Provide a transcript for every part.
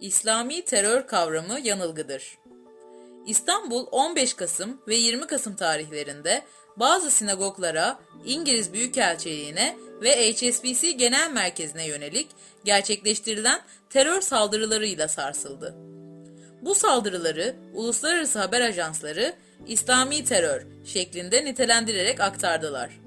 İslami terör kavramı yanılgıdır. İstanbul 15 Kasım ve 20 Kasım tarihlerinde bazı sinagoglara, İngiliz Büyükelçiliğine ve HSBC Genel Merkezi'ne yönelik gerçekleştirilen terör saldırılarıyla sarsıldı. Bu saldırıları uluslararası haber ajansları İslami terör şeklinde nitelendirerek aktardılar.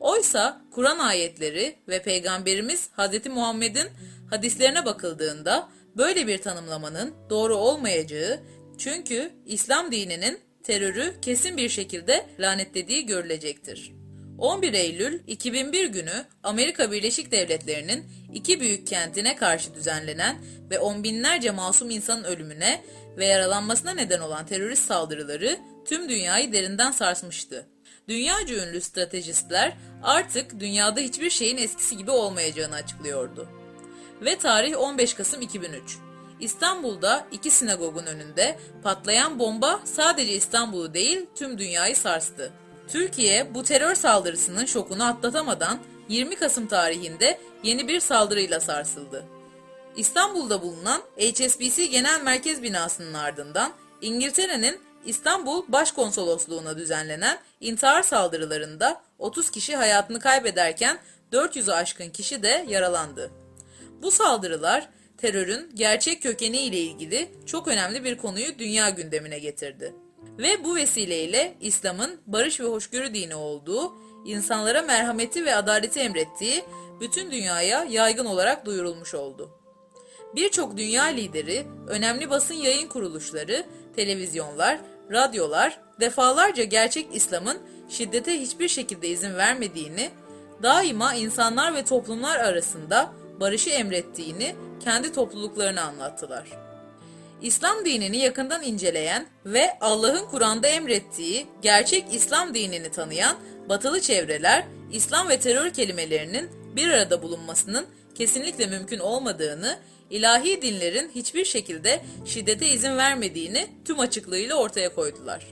Oysa Kur'an ayetleri ve Peygamberimiz Hz. Muhammed'in hadislerine bakıldığında böyle bir tanımlamanın doğru olmayacağı çünkü İslam dininin terörü kesin bir şekilde lanetlediği görülecektir. 11 Eylül 2001 günü Amerika Birleşik Devletleri'nin iki büyük kentine karşı düzenlenen ve on binlerce masum insanın ölümüne ve yaralanmasına neden olan terörist saldırıları tüm dünyayı derinden sarsmıştı. Dünyaca ünlü stratejistler artık dünyada hiçbir şeyin eskisi gibi olmayacağını açıklıyordu. Ve tarih 15 Kasım 2003. İstanbul'da iki sinagogun önünde patlayan bomba sadece İstanbul'u değil tüm dünyayı sarstı. Türkiye bu terör saldırısının şokunu atlatamadan 20 Kasım tarihinde yeni bir saldırıyla sarsıldı. İstanbul'da bulunan HSBC Genel Merkez binasının ardından İngiltere'nin İstanbul Başkonsolosluğu'na düzenlenen intihar saldırılarında 30 kişi hayatını kaybederken 400'ü aşkın kişi de yaralandı. Bu saldırılar terörün gerçek kökeni ile ilgili çok önemli bir konuyu dünya gündemine getirdi. Ve bu vesileyle İslam'ın barış ve hoşgörü dini olduğu, insanlara merhameti ve adaleti emrettiği bütün dünyaya yaygın olarak duyurulmuş oldu. Birçok dünya lideri, önemli basın yayın kuruluşları, televizyonlar, radyolar defalarca gerçek İslam'ın şiddete hiçbir şekilde izin vermediğini, daima insanlar ve toplumlar arasında barışı emrettiğini kendi topluluklarına anlattılar. İslam dinini yakından inceleyen ve Allah'ın Kur'an'da emrettiği gerçek İslam dinini tanıyan batılı çevreler, İslam ve terör kelimelerinin bir arada bulunmasının kesinlikle mümkün olmadığını, ilahi dinlerin hiçbir şekilde şiddete izin vermediğini tüm açıklığıyla ortaya koydular.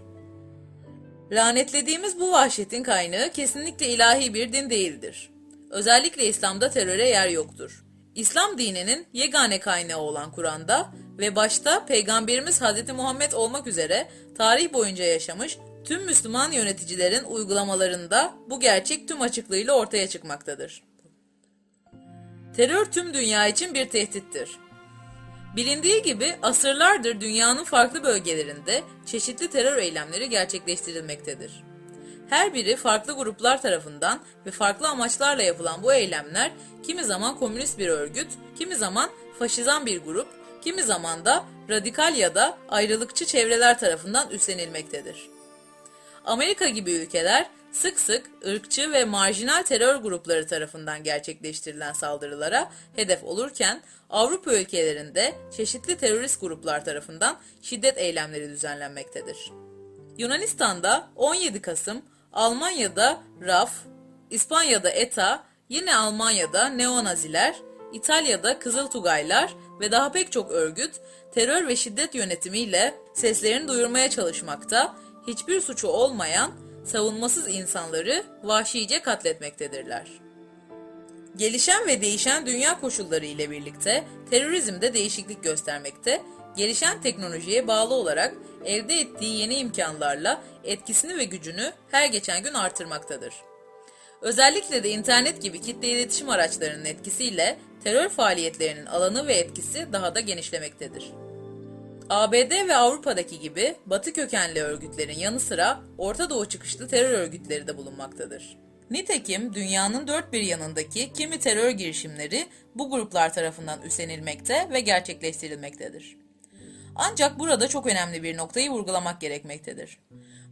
Lanetlediğimiz bu vahşetin kaynağı kesinlikle ilahi bir din değildir. Özellikle İslam'da teröre yer yoktur. İslam dininin yegane kaynağı olan Kur'an'da ve başta Peygamberimiz Hz. Muhammed olmak üzere tarih boyunca yaşamış tüm Müslüman yöneticilerin uygulamalarında bu gerçek tüm açıklığıyla ortaya çıkmaktadır. Terör tüm dünya için bir tehdittir. Bilindiği gibi asırlardır dünyanın farklı bölgelerinde çeşitli terör eylemleri gerçekleştirilmektedir. Her biri farklı gruplar tarafından ve farklı amaçlarla yapılan bu eylemler kimi zaman komünist bir örgüt, kimi zaman faşizan bir grup, kimi zaman da radikal ya da ayrılıkçı çevreler tarafından üstlenilmektedir. Amerika gibi ülkeler sık sık ırkçı ve marjinal terör grupları tarafından gerçekleştirilen saldırılara hedef olurken Avrupa ülkelerinde çeşitli terörist gruplar tarafından şiddet eylemleri düzenlenmektedir. Yunanistan'da 17 Kasım, Almanya'da RAF, İspanya'da ETA, yine Almanya'da neonaziler, İtalya'da Kızıl Tugaylar ve daha pek çok örgüt terör ve şiddet yönetimiyle seslerini duyurmaya çalışmakta, hiçbir suçu olmayan savunmasız insanları vahşice katletmektedirler. Gelişen ve değişen dünya koşulları ile birlikte terörizm de değişiklik göstermekte, gelişen teknolojiye bağlı olarak elde ettiği yeni imkanlarla etkisini ve gücünü her geçen gün artırmaktadır. Özellikle de internet gibi kitle iletişim araçlarının etkisiyle terör faaliyetlerinin alanı ve etkisi daha da genişlemektedir. ABD ve Avrupa'daki gibi Batı kökenli örgütlerin yanı sıra Orta Doğu çıkışlı terör örgütleri de bulunmaktadır. Nitekim dünyanın dört bir yanındaki kimi terör girişimleri bu gruplar tarafından üstlenilmekte ve gerçekleştirilmektedir. Ancak burada çok önemli bir noktayı vurgulamak gerekmektedir.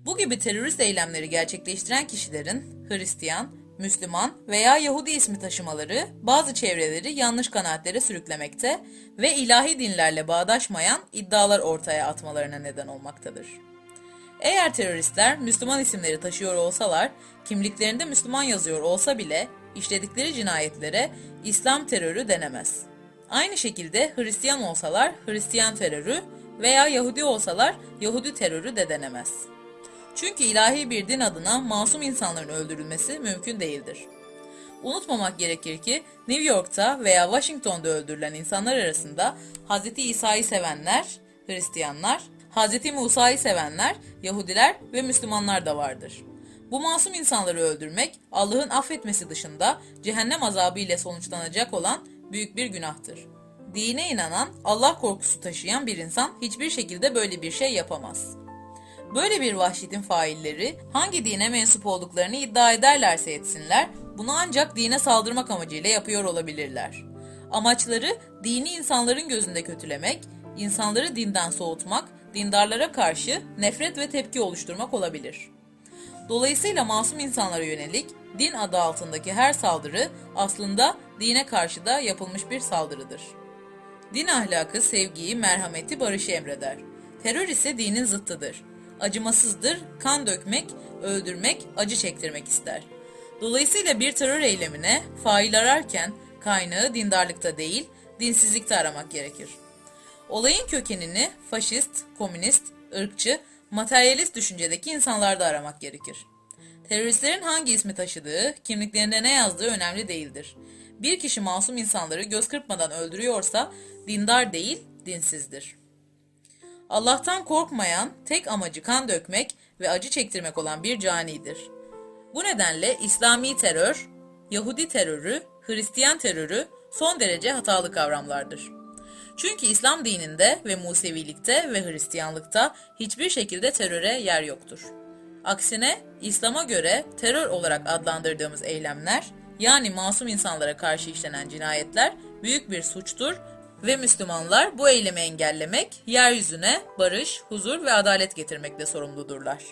Bu gibi terörist eylemleri gerçekleştiren kişilerin Hristiyan, Müslüman veya Yahudi ismi taşımaları bazı çevreleri yanlış kanaatlere sürüklemekte ve ilahi dinlerle bağdaşmayan iddialar ortaya atmalarına neden olmaktadır. Eğer teröristler Müslüman isimleri taşıyor olsalar, kimliklerinde Müslüman yazıyor olsa bile işledikleri cinayetlere İslam terörü denemez. Aynı şekilde Hristiyan olsalar Hristiyan terörü veya Yahudi olsalar Yahudi terörü de denemez. Çünkü ilahi bir din adına masum insanların öldürülmesi mümkün değildir. Unutmamak gerekir ki New York'ta veya Washington'da öldürülen insanlar arasında Hz. İsa'yı sevenler, Hristiyanlar, Hz. Musa'yı sevenler, Yahudiler ve Müslümanlar da vardır. Bu masum insanları öldürmek Allah'ın affetmesi dışında cehennem azabı ile sonuçlanacak olan büyük bir günahtır. Dine inanan, Allah korkusu taşıyan bir insan hiçbir şekilde böyle bir şey yapamaz. Böyle bir vahşetin failleri hangi dine mensup olduklarını iddia ederlerse etsinler, bunu ancak dine saldırmak amacıyla yapıyor olabilirler. Amaçları dini insanların gözünde kötülemek, insanları dinden soğutmak, dindarlara karşı nefret ve tepki oluşturmak olabilir. Dolayısıyla masum insanlara yönelik din adı altındaki her saldırı aslında dine karşı da yapılmış bir saldırıdır. Din ahlakı sevgiyi, merhameti, barışı emreder. Terör ise dinin zıttıdır. Acımasızdır, kan dökmek, öldürmek, acı çektirmek ister. Dolayısıyla bir terör eylemine fail ararken kaynağı dindarlıkta değil, dinsizlikte aramak gerekir. Olayın kökenini faşist, komünist, ırkçı, materyalist düşüncedeki insanlarda aramak gerekir. Teröristlerin hangi ismi taşıdığı, kimliklerinde ne yazdığı önemli değildir. Bir kişi masum insanları göz kırpmadan öldürüyorsa dindar değil, dinsizdir. Allah'tan korkmayan, tek amacı kan dökmek ve acı çektirmek olan bir canidir. Bu nedenle İslami terör, Yahudi terörü, Hristiyan terörü son derece hatalı kavramlardır. Çünkü İslam dininde ve Musevilikte ve Hristiyanlıkta hiçbir şekilde teröre yer yoktur. Aksine İslam'a göre terör olarak adlandırdığımız eylemler, yani masum insanlara karşı işlenen cinayetler büyük bir suçtur ve Müslümanlar bu eylemi engellemek, yeryüzüne barış, huzur ve adalet getirmekle sorumludurlar.